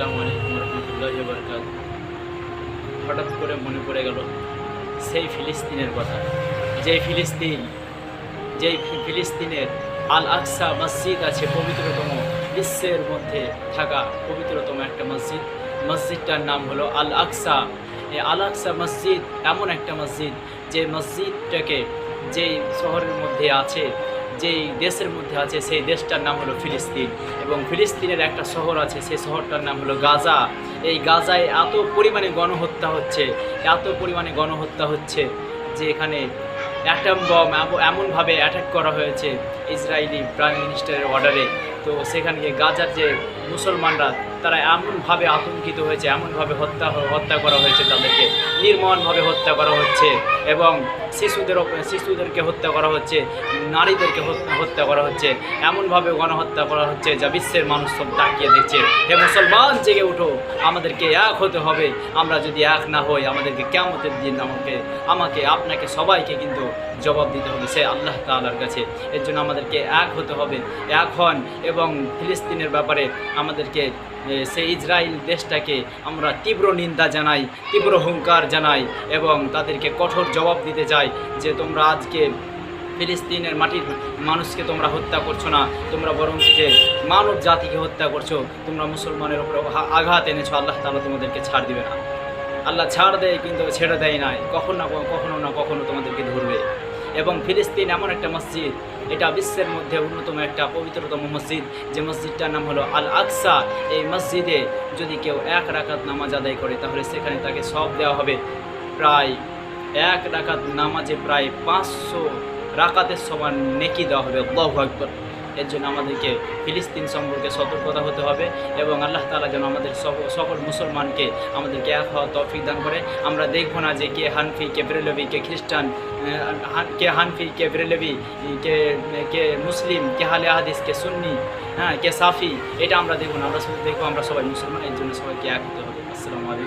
রহমতুল্লাহ বরকাত হঠাৎ করে মনে পড়ে গেল, সেই ফিলিস্তিনের কথা। যেই ফিলিস্তিন, যেই ফিলিস্তিনের আল আকসা মসজিদ আছে, পবিত্রতম, বিশ্বের মধ্যে থাকা পবিত্রতম একটা মসজিদ। মসজিদটার নাম হলো আল আকসা এই আল আকসা মসজিদ এমন একটা মসজিদ, যে মসজিদটাকে, যেই শহরের মধ্যে আছে যেই দেশের মধ্যে আছে, সেই দেশটার নাম হলো ফিলিস্তিন। এবং ফিলিস্তিনের একটা শহর আছে, সেই শহরটার নাম হলো গাজা। এই গাজায় এত পরিমাণে গণহত্যা হচ্ছে, এত পরিমাণে গণহত্যা হচ্ছে যে এখানে অ্যাটম বম এমনভাবে অ্যাটাক করা হয়েছে ইসরায়েলি প্রাইম মিনিস্টারের অর্ডারে তো সেখানে গাজার যে মুসলমানরা, তারা এমনভাবে আতঙ্কিত হয়েছে, এমনভাবে হত্যা হত্যা করা হয়েছে তাদেরকে। নির্মমভাবে হত্যা করা হচ্ছে এবং শিশুদের শিশুদেরকে হত্যা করা হচ্ছে, নারীদেরকে হত্যা করা হচ্ছে, এমনভাবে গণহত্যা করা হচ্ছে যা বিশ্বের মানুষ সব তাকিয়ে দেখছে। হে মুসলমান, জেগে উঠো। আমাদেরকে এক হতে হবে। আমরা যদি এক না হই, আমাদেরকে কেমতের দিন আমাকে আমাকে, আপনাকে সবাইকে কিন্তু জবাব দিতে হবে। সে আল্লাহ তাআলার কাছে। এর জন্য আমাদেরকে এক হতে হবে। এক হন এবং ফিলিস্তিনের ব্যাপারে আমাদেরকে সেই ইসরায়েল দেশটাকে আমরা তীব্র নিন্দা জানাই, তীব্র হুঙ্কার জানাই এবং তাদেরকে কঠোর জবাব দিতে চাই যে তোমরা আজকে ফিলিস্তিনের মাটির মানুষকে তোমরা হত্যা করছ না, তোমরা বরং যে মানব জাতিকে হত্যা করছ, তোমরা মুসলমানের উপরে আঘা- আঘাত এনেছো, আল্লাহ তাআলা তোমাদেরকে ছাড় দিবে না। আল্লাহ ছাড় দেয় কিন্তু ছেড়ে দেয় নাই, কখনো না কখনো না কখনো তোমাদেরকে ধরবে। এবং ফিলিস্তিন এমন একটা মসজিদ, এটা বিশ্বের মধ্যে অন্যতম একটা পবিত্রতম মসজিদ। যে মসজিদটার নাম হলো আল আকসা এই মসজিদে যদি কেউ এক রাকাত নামাজ আদায় করে, তাহলে সেখানে তাকে সব দেওয়া হবে। প্রায় এক রাকাত নামাজে প্রায় পাঁচশো রাকাতের সমান নেকি দেওয়া হবে। আল্লাহু এর জন্য আমাদেরকে ফিলিস্তিন সম্পর্কে সতর্কতা হতে হবে এবং আল্লাহ তাআলা যেন আমাদের সক- সকল মুসলমানকে আমাদেরকে এক হওয়া তৌফিক দান করে। আমরা দেখব না যে কে হানফি, কে ব্রেলভি কে খ্রিস্টান কে হানফি, কে ব্রেলভি কে কে মুসলিম, কে হালে হাদিস, কে সুন্নি হ্যাঁ কে সাফি, এটা আমরা দেখব না। আমরা শুধু দেখব আমরা সবাই মুসলমান, এর জন্য সবাইকে এক হতে হবে। আসসালামু আলাইকুম।